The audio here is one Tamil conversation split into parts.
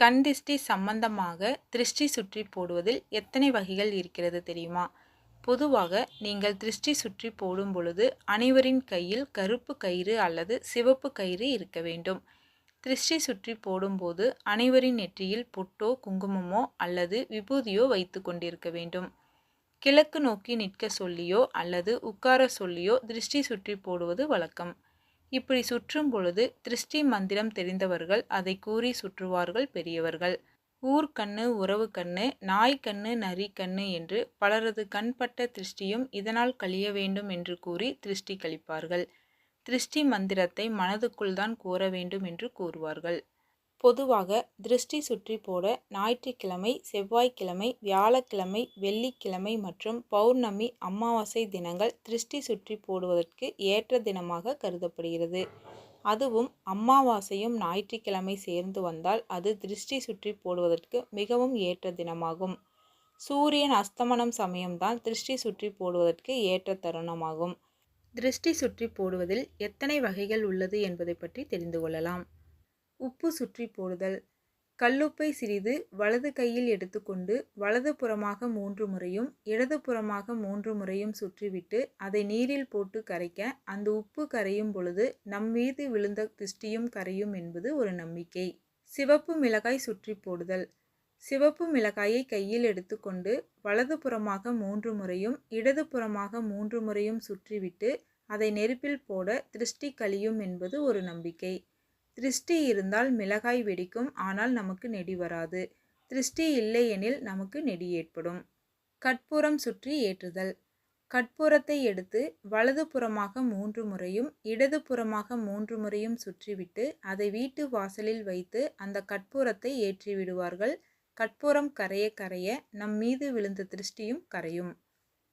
கண் திஷ்டி சம்பந்தமாக திருஷ்டி சுற்றி போடுவதில் எத்தனை வகைகள் இருக்கிறது தெரியுமா? பொதுவாக நீங்கள் திருஷ்டி சுற்றி போடும் பொழுது அனைவரின் கையில் கருப்பு கயிறு அல்லது சிவப்பு கயிறு இருக்க வேண்டும். திருஷ்டி சுற்றி போடும்போது அனைவரின் நெற்றியில் பொட்டோ குங்குமமோ அல்லது விபூதியோ வைத்து கொண்டிருக்க வேண்டும். கிழக்கு நோக்கி நிற்க சொல்லியோ அல்லது உட்கார சொல்லியோ திருஷ்டி சுற்றி போடுவது வழக்கம். இப்படி சுற்றும் பொழுது திருஷ்டி மந்திரம் தெரிந்தவர்கள் அதை கூறி சுற்றுவார்கள் பெரியவர்கள். ஊர் கண்ணு உறவு கண்ணு நாய் கண்ணு நரி கண்ணு என்று பலரது கண்பட்ட திருஷ்டியும் இதனால் கழிய வேண்டும் என்று கூறி திருஷ்டி கழிப்பார்கள். திருஷ்டி மந்திரத்தை மனதுக்குள் தான் கூற வேண்டும் என்று கூறுவார்கள். பொதுவாக திருஷ்டி சுற்றி போட ஞாயிற்றுக்கிழமை செவ்வாய்க்கிழமை வியாழக்கிழமை வெள்ளிக்கிழமை மற்றும் பௌர்ணமி அமாவாசை தினங்கள் திருஷ்டி சுற்றி போடுவதற்கு ஏற்ற தினமாக கருதப்படுகிறது. அதுவும் அமாவாசையும் ஞாயிற்றுக்கிழமை சேர்ந்து வந்தால் அது திருஷ்டி சுற்றி போடுவதற்கு மிகவும் ஏற்ற தினமாகும். சூரியன் அஸ்தமனம் சமயம்தான் திருஷ்டி சுற்றி போடுவதற்கு ஏற்ற தருணமாகும். திருஷ்டி சுற்றி போடுவதில் எத்தனை வகைகள் உள்ளது என்பதை பற்றி தெரிந்து கொள்ளலாம். உப்பு சுற்றி போடுதல். கல்லுப்பை சிறிது வலது கையில் எடுத்துக்கொண்டு வலது புறமாக மூன்று முறையும் இடது புறமாக மூன்று முறையும் சுற்றிவிட்டு அதை நீரில் போட்டு கரைக்க அந்த உப்பு கரையும் பொழுது நம் மீது விழுந்த திருஷ்டியும் கரையும் என்பது ஒரு நம்பிக்கை. சிவப்பு மிளகாய் சுற்றி போடுதல். சிவப்பு மிளகாயை கையில் எடுத்துக்கொண்டு வலது புறமாக மூன்று முறையும் இடது புறமாக மூன்று முறையும் சுற்றிவிட்டு அதை நெருப்பில் போட திருஷ்டி கழியும் என்பது ஒரு நம்பிக்கை. திருஷ்டி இருந்தால் மிளகாய் வெடிக்கும் ஆனால் நமக்கு நெடி வராது. திருஷ்டி இல்லையெனில் நமக்கு நெடி ஏற்படும். கற்பூரம் சுற்றி ஏற்றுதல். கற்பூரத்தை எடுத்து வலது புறமாக மூன்று முறையும் இடது புறமாக மூன்று முறையும் சுற்றிவிட்டு அதை வீட்டு வாசலில் வைத்து அந்த கற்பூரத்தை ஏற்றி விடுவார்கள் கற்பூரம் கரைய கரைய நம் மீது விழுந்த திருஷ்டியும் கரையும்.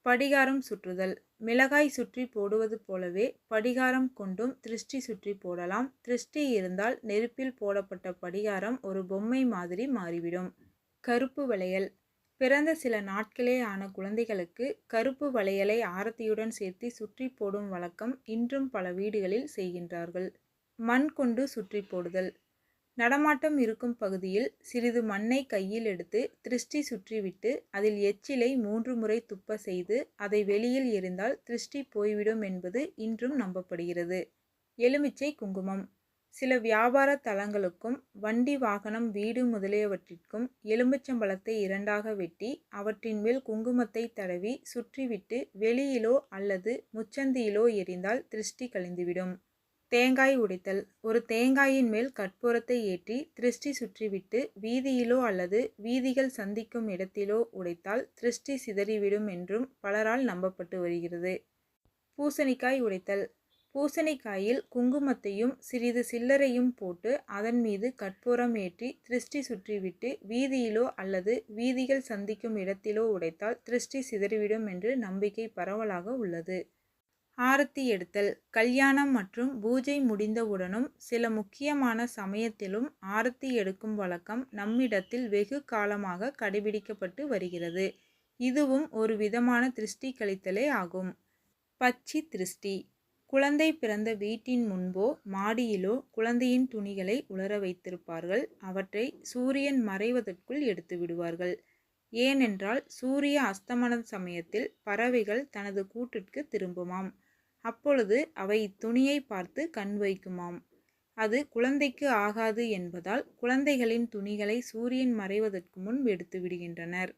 படிகாரம் சுற்றுதல். மிளகாய் சுற்றி போடுவது போலவே படிகாரம் கொண்டும் திருஷ்டி சுற்றி போடலாம். திருஷ்டி இருந்தால் நெருப்பில் போடப்பட்ட படிகாரம் ஒரு பொம்மை மாதிரி மாறிவிடும். கருப்பு வளையல். பிறந்த சில நாட்களே ஆன குழந்தைகளுக்கு கருப்பு வளையலை ஆரத்தியுடன் சேர்த்து சுற்றி போடும் வழக்கம் இன்றும் பல வீடுகளில் செய்கின்றார்கள். மண் கொண்டு சுற்றி போடுதல். நடமாட்டம் இருக்கும் பகுதியில் சிறிது மண்ணை கையில் எடுத்து திருஷ்டி சுற்றிவிட்டு அதில் எச்சிலை மூன்று முறை துப்ப செய்து அதை வெளியில் எரிந்தால் திருஷ்டி போய்விடும் என்பது இன்றும் நம்பப்படுகிறது. எலுமிச்சை குங்குமம். சில வியாபார தலங்களுக்கும் வண்டி வாகனம் வீடு முதலியவற்றிற்கும் எலுமிச்சம்பழத்தை இரண்டாக வெட்டி அவற்றின் மேல் குங்குமத்தை தடவி சுற்றிவிட்டு வெளியிலோ அல்லது முச்சந்தியிலோ எரிந்தால் திருஷ்டி கழிந்துவிடும். தேங்காய் உடைத்தல். ஒரு தேங்காயின் மேல் கற்பூரத்தை ஏற்றி திருஷ்டி சுற்றிவிட்டு வீதியிலோ அல்லது வீதிகள் சந்திக்கும் இடத்திலோ உடைத்தால் திருஷ்டி சிதறிவிடும் என்றும் பலரால் நம்பப்பட்டு வருகிறது. பூசணிக்காய் உடைத்தல். பூசணிக்காயில் குங்குமத்தையும் சிறிது சில்லறையும் போட்டு அதன் மீது கற்பூரம் ஏற்றி திருஷ்டி சுற்றிவிட்டு வீதியிலோ அல்லது வீதிகள் சந்திக்கும் இடத்திலோ உடைத்தால் திருஷ்டி சிதறிவிடும் என்று நம்பிக்கை பரவலாக உள்ளது. ஆரத்தி எடுத்தல் கல்யாணம் மற்றும் பூஜை முடிந்தவுடனும் சில முக்கியமான சமயத்திலும் ஆரத்தி எடுக்கும் வழக்கம் நம்மிடத்தில் வெகு காலமாக கடைபிடிக்கப்பட்டு வருகிறது. இதுவும் ஒரு விதமான திருஷ்டி கழித்தலே ஆகும். பச்சி திருஷ்டி. குழந்தை பிறந்த வீட்டின் முன்போ மாடியிலோ குழந்தையின் துணிகளை உலர வைத்திருப்பார்கள். அவற்றை சூரியன் மறைவதற்குள் எடுத்து விடுவார்கள். ஏனென்றால் சூரிய அஸ்தமன சமயத்தில் பறவைகள் தனது கூட்டிற்கு திரும்புமாம். அப்பொழுது அவை துணியை பார்த்து கண் வைக்குமாம். அது குழந்தைக்கு ஆகாது என்பதால் குழந்தைகளின் துணிகளை சூரியன் மறைவதற்கு முன் எடுத்து விடுகின்றனர்